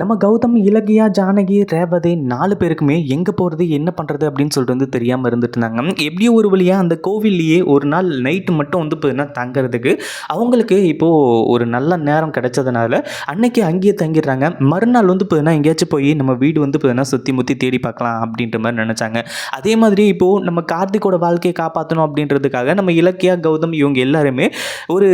நம்ம கௌதம் இலக்கியா ஜானகி ரேவதி நாலு பேருக்குமே எங்கே போகிறது என்ன பண்ணுறது அப்படின்னு சொல்லிட்டு வந்து தெரியாமல் இருந்துட்டு இருந்தாங்க. எப்படியோ ஒரு வழியாக அந்த கோவில்லையே ஒரு நாள் நைட்டு மட்டும் வந்து பார்த்தீங்கன்னா தங்குறதுக்கு அவங்களுக்கு இப்போது ஒரு நல்ல நேரம் கிடைச்சதுனால அன்னைக்கு அங்கேயே தங்கிடுறாங்க. மறுநாள் வந்து பார்த்தீங்கன்னா எங்கேயாச்சும் போய் நம்ம வீடு வந்து பார்த்தீங்கன்னா சுற்றி முற்றி தேடி பார்க்கலாம் அப்படின்ற மாதிரி நினச்சாங்க. அதே மாதிரி இப்போது நம்ம கார்த்திகோட வாழ்க்கையை காப்பாற்றணும் அப்படின்றதுக்காக நம்ம இலக்கியா கௌதம் இவங்க எல்லாருமே ஒரு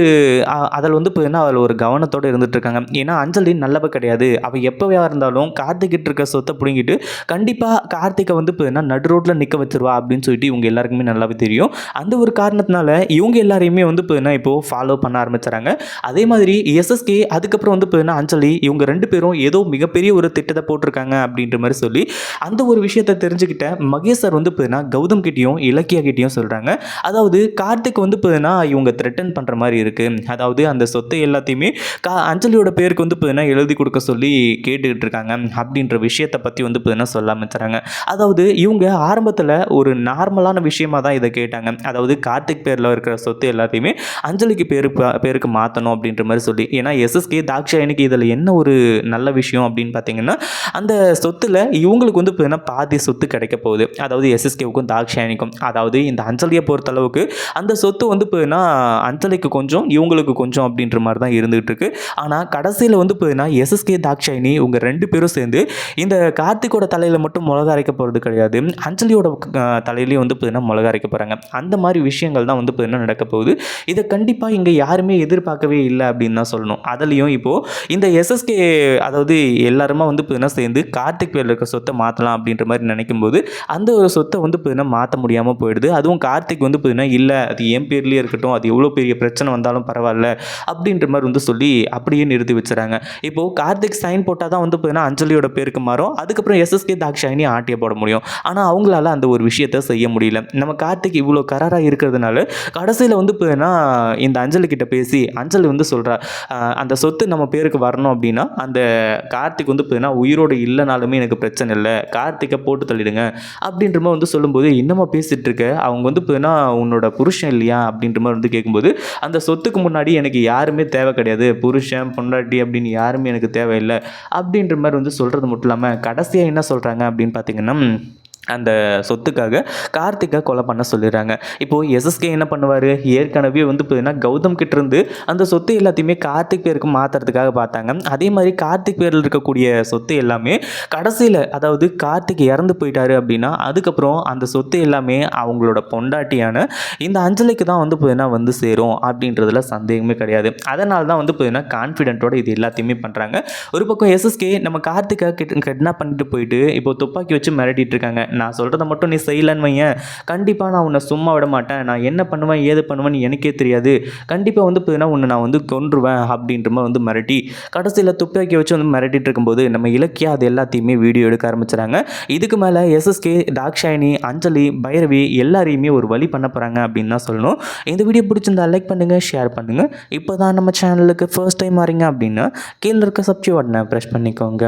அதில் வந்து பார்த்தீங்கன்னா அதில் ஒரு கவனத்தோடு இருந்துகிட்ருக்காங்க ஏன்னா அஞ்சலி நல்லவ கிடையாது. அவள் எப்போவையாக இருந்தாலும் கார்த்திக்கிட்டு இருக்க சொத்தை பிடுங்கிட்டு கண்டிப்பாக கார்த்திகை வந்து இப்போ நடு ரோட்டில் நிற்க வச்சிருவா அப்படின்னு சொல்லிட்டு இவங்க எல்லாருக்குமே நல்லாவே தெரியும். அந்த ஒரு காரணத்தினால இவங்க எல்லாரையுமே வந்து இப்போ என்ன இப்போது ஃபாலோ பண்ண ஆரம்பிச்சுறாங்க. அதே மாதிரி எஸ்எஸ்கே அதுக்கப்புறம் வந்து இப்போ அஞ்சலி இவங்க ரெண்டு பேரும் ஏதோ மிகப்பெரிய ஒரு திட்டத்தை போட்டிருக்காங்க அப்படின்ற மாதிரி சொல்லி அந்த ஒரு விஷயத்தை தெரிஞ்சுக்கிட்ட மகேஷ் சார் வந்து இப்போ கௌதம் கிட்டேயும் இலக்கியா கிட்டேயும் சொல்கிறாங்க அதாவது கார்த்திக் வந்து இப்போ இவங்க த்ரெட்டன் பண்ணுற மாதிரி இருக்குது அதாவது அந்த சொத்தை எல்லாத்தையுமே கா அஞ்சலியோட பேருக்கு வந்து இப்போ எழுதி கொடுக்க சொல்லி கேட்டுக்கிட்டு இருக்காங்க அப்படின்ற விஷயத்தை பற்றி வந்து பார்த்தீங்கன்னா சொல்ல ஆரம்பிச்சுறாங்க அதாவது இவங்க ஆரம்பத்தில் ஒரு நார்மலான விஷயமாக தான் இதை கேட்டாங்க. அதாவது கார்த்திக் பேரில் இருக்கிற சொத்து எல்லாத்தையுமே அஞ்சலிக்கு பேரு பேருக்கு மாற்றணும் அப்படின்ற மாதிரி சொல்லி. ஏன்னா எஸ்எஸ்கே தாக்ஷாயனுக்கு இதில் என்ன ஒரு நல்ல விஷயம் அப்படின்னு பார்த்தீங்கன்னா அந்த சொத்தில் இவங்களுக்கு வந்து பார்த்தீங்கன்னா பாதி சொத்து கிடைக்க போகுது. அதாவது எஸ்எஸ்கேவுக்கும் தாக்ஷாயனிக்கும் அதாவது இந்த அஞ்சலியை பொறுத்தளவுக்கு அந்த சொத்து வந்து பார்த்தீங்கன்னா அஞ்சலிக்கு கொஞ்சம் இவங்களுக்கு கொஞ்சம் அப்படின்ற மாதிரி தான் இருந்துகிட்டு இருக்கு. ஆனால் கடைசியில் வந்து பார்த்தீங்கன்னா எஸ்எஸ்கே தாக்ஷாயினி உங்கள் ரெண்டு பேரும் சேர்ந்து இந்த கார்த்திகோட தலையில் மட்டும் மிளகா அரைக்க போகிறது கிடையாது. அஞ்சலியோட தலையிலையும் வந்து பார்த்தீங்கன்னா மிளகா அரைக்க போகிறாங்க அந்த மாதிரி விஷயங்கள் தான் வந்து பார்த்தீங்கன்னா நடக்க போகுது. இதை கண்டிப்பாக இங்கே யாருமே எதிர்பார்க்கவே இல்லை அப்படின்னு தான் சொல்லணும். அதுலேயும் இப்போது இந்த எஸ்எஸ்கே அதாவது எல்லாருமா வந்து பார்த்தீங்கன்னா சேர்ந்து கார்த்திக் பேரில் இருக்க சொத்தை மாற்றலாம் அப்படின்ற மாதிரி நினைக்கும் போது அந்த ஒரு சொத்தை வந்து பார்த்தீங்கன்னா மாற்ற முடியாமல் போயிடுது. அதுவும் கார்த்திக் வந்து பார்த்தீங்கன்னா இல்லை அது என் பேர்லேயே இருக்கட்டும். அது எவ்வளோ பெரிய பிரச்சனை வந்தாலும் பரவாயில்ல. அப்படின்ற மாதிரி வந்து சொல்லி அப்படியே நிறுத்தி வச்சுறாங்க இப்போது கார்த்திக் சைன் போட்டால் தான் வந்து பார்த்தீங்கன்னா அஞ்சலியோட பேருக்கு மாறும். அதுக்கப்புறம் எஸ்எஸ்கே தாக்ஷாயினி ஆட்டிய போட முடியும். ஆனால் அவங்களால அந்த ஒரு விஷயத்த செய்ய முடியல. நம்ம கார்த்திக் இவ்வளோ கராராக இருக்கிறதுனால கடைசியில் வந்து பார்த்தீங்கன்னா இந்த அஞ்சலி கிட்ட பேசி அஞ்சலி வந்து சொல்கிறா அந்த சொத்து நம்ம பேருக்கு வரணும் அப்படின்னா அந்த கார்த்திக் வந்து பார்த்தீங்கன்னா உயிரோடு இல்லைனாலுமே எனக்கு பிரச்சனை இல்லை. கார்த்திகை போட்டு தள்ளிடுங்க. அப்படின்ற மாதிரி வந்து சொல்லும்போது இன்னமா பேசிகிட்டு இருக்க? அவங்க வந்து பார்த்தீங்கன்னா உன்னோட புருஷன் இல்லையா? அப்படின்ற மாதிரி வந்து கேட்கும்போது அந்த சொத்துக்கு முன்னாடி எனக்கு யாருமே தேவை கிடையாது. புருஷன் பொண்டாட்டி அப்படின்னு யாருமே எனக்கு தேவையில்லை. அப்படின்ற மாதிரி வந்து சொல்கிறது மட்டும் இல்லாமல் கடைசியாக என்ன சொல்கிறாங்க அப்படின்னு பார்த்தீங்கன்னா அந்த சொத்துக்காக கார்த்திகை கொலை பண்ண சொல்லிடுறாங்க. இப்போது எஸ்எஸ்கே என்ன பண்ணுவார்? ஏற்கனவே வந்து பார்த்தீங்கன்னா கௌதம் கிட்டேருந்து அந்த சொத்து எல்லாத்தையுமே கார்த்திக் பேருக்கு மாற்றுறதுக்காக பார்த்தாங்க. அதே மாதிரி கார்த்திக் பேரில் இருக்கக்கூடிய சொத்து எல்லாமே கடைசியில் அதாவது கார்த்திக் இறந்து போயிட்டாரு அப்படின்னா அதுக்கப்புறம் அந்த சொத்து எல்லாமே அவங்களோட பொண்டாட்டியான இந்த அஞ்சலிக்கு தான் வந்து பார்த்தீங்கன்னா வந்து சேரும் அப்படின்றதுல சந்தேகமே கிடையாது. அதனால தான் வந்து பார்த்தீங்கன்னா கான்ஃபிடென்ட்டோட இது எல்லாத்தையுமே பண்ணுறாங்க ஒரு பக்கம் எஸ்எஸ்கே நம்ம கார்த்திகை கிட்னாப் பண்ணிட்டு போயிட்டு இப்போ துப்பாக்கி வச்சு மிரட்டிட்டு இருக்காங்க. நான் சொல்கிறத மட்டும் நீ செய்யலன்னு வையன். கண்டிப்பாக நான் உன்னை சும்மா விட மாட்டேன். நான் என்ன பண்ணுவேன் ஏது பண்ணுவேன்னு எனக்கே தெரியாது. கண்டிப்பாக வந்து பார்த்தீங்கன்னா உன்னை நான் வந்து கொன்றுவேன் அப்படின்ற மாதிரி வந்து மிரட்டி கடைசியில் துப்பாக்கி வச்சு வந்து மிரட்டிட்டு இருக்கும்போது நம்ம இலக்கியா அது எல்லாத்தையுமே வீடியோ எடுக்க ஆரம்பிச்சுறாங்க. இதுக்கு மேலே எஸ்எஸ்கே டாக்ஷாயினி அஞ்சலி பைரவி எல்லாரையுமே ஒரு வழி பண்ண போகிறாங்க அப்படின்னு தான் சொல்லணும். இந்த வீடியோ பிடிச்சிருந்தா லைக் பண்ணுங்கள் ஷேர் பண்ணுங்கள் இப்போ தான் நம்ம சேனலுக்கு ஃபர்ஸ்ட் டைம் வரீங்க அப்படின்னா கீழே இருக்க சப்ஸ்கிரைப் பட்டனை ப்ரெஸ் பண்ணிக்கோங்க.